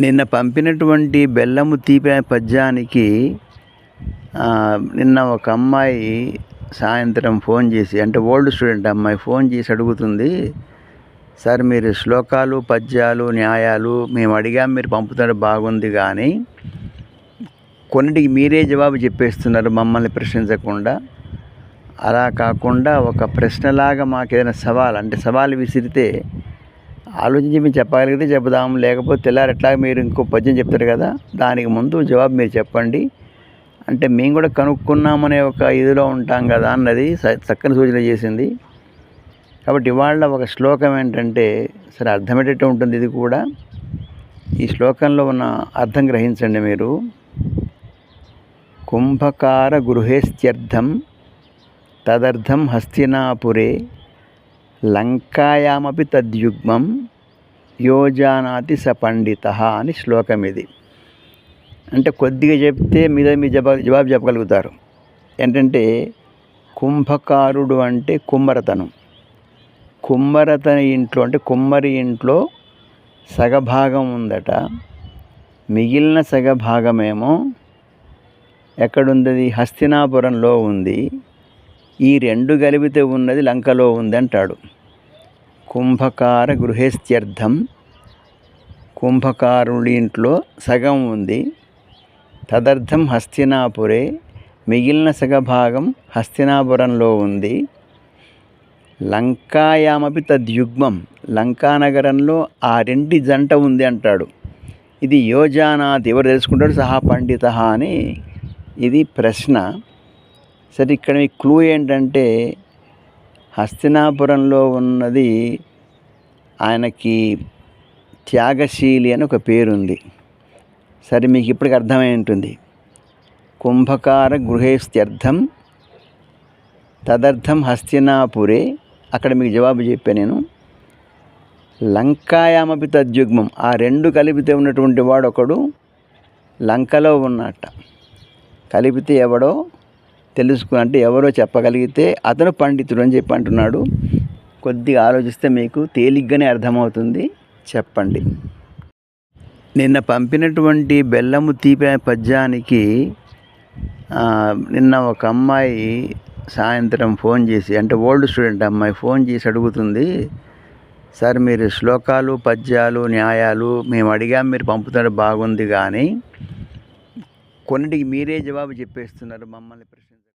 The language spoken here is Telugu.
నిన్న పంపినటువంటి బెల్లము తీపి పద్యానికి నిన్న ఒక అమ్మాయి సాయంత్రం ఫోన్ చేసి అంటే ఓల్డ్ స్టూడెంట్ అమ్మాయి ఫోన్ చేసి అడుగుతుంది సార్ మీరు శ్లోకాలు పద్యాలు న్యాయాలు మేము అడిగాం మీరు పంపుతారు బాగుంది కానీ కొన్నిటికి మీరే జవాబు చెప్పేస్తున్నారు మమ్మల్ని ప్రశ్నించకుండా. అలా కాకుండా ఒక ప్రశ్నలాగా మాకు ఏదైనా సవాల్ అంటే సవాల్ విసిరితే ఆలోచించి మీరు చెప్పగలిగితే చెబుదాం లేకపోతే తెల్లారు ఎట్లా మీరు ఇంకో పద్యం చెప్తారు కదా దానికి ముందు జవాబు మీరు చెప్పండి. అంటే మేము కూడా కనుక్కున్నామనే ఒక ఇదిలో ఉంటాం కదా అన్నది స- చక్కని సూచన చేసింది. కాబట్టి ఇవాళ ఒక శ్లోకం ఏంటంటే సరే అర్థమయ్యేటట్టు ఉంటుంది ఇది కూడా. ఈ శ్లోకంలో ఉన్న అర్థం గ్రహించండి మీరు. కుంభకార గృహేస్త్యర్థం తదర్థం హస్తినాపురే లంకాయామపి తద్యుగ్మం యోజానాతి స పండిత అని శ్లోకం ఇది. అంటే కొద్దిగా చెప్తే మీద మీ జవా జవాబు చెప్పగలుగుతారు. ఏంటంటే కుంభకారుడు అంటే కుమ్మరతనం. కుమ్మరతన ఇంట్లో అంటే కుమ్మరి ఇంట్లో సగభాగం ఉందట. మిగిలిన సగభాగమేమో ఎక్కడుంది హస్తినాపురంలో ఉంది. ఈ రెండు కలిపితే ఉన్నది లంకలో ఉంది అంటాడు కుంభకార గృహేస్త్యర్థం కుంభకారుడి ఇంట్లో సగం ఉంది. తదర్థం హస్తినాపురే. మిగిలిన సగభాగం హస్తినాపురంలో ఉంది. లంకాయామపి తద్యుగ్మం. లంకానగరంలో ఆ రెండి జంట ఉంది అంటాడు. ఇది యోజానాథ్ ఎవరు తెలుసుకుంటాడు? సహా పండిత అని. ఇది ప్రశ్న. సరే ఇక్కడ మీ క్లూ ఏంటంటే హస్తినాపురంలో ఉన్నది ఆయనకి త్యాగశీలి అని ఒక పేరుంది. సరే మీకు ఇప్పటికి అర్థమై ఉంటుంది. కుంభకార గృహేస్త్యర్థం తదర్థం హస్తినాపురే. అక్కడ మీకు జవాబు చెప్పాను నేను. లంకాయామపి తద్యుగ్మం. ఆ రెండు కలిపితే ఉన్నటువంటి వాడు ఒకడు లంకలో ఉన్నట్ట. కలిపితే ఎవడో తెలుసుకు అంటే ఎవరో చెప్పగలిగితే అతను పండితుడు అని చెప్పి అంటున్నాడు. కొద్దిగా ఆలోచిస్తే మీకు తేలిగ్గానే అర్థమవుతుంది. చెప్పండి. నిన్న పంపినటువంటి బెల్లము తీపే పద్యానికి నిన్న ఒక అమ్మాయి సాయంత్రం ఫోన్ చేసి అంటే ఓల్డ్ స్టూడెంట్ అమ్మాయి ఫోన్ చేసి అడుగుతుంది సార్ మీరు శ్లోకాలు పద్యాలు న్యాయాలు మేము అడిగాం మీరు పంపుతారు బాగుంది కానీ కొన్నిటికి మీరే జవాబు చెప్పేస్తున్నారు మమ్మల్ని ప్రశ్న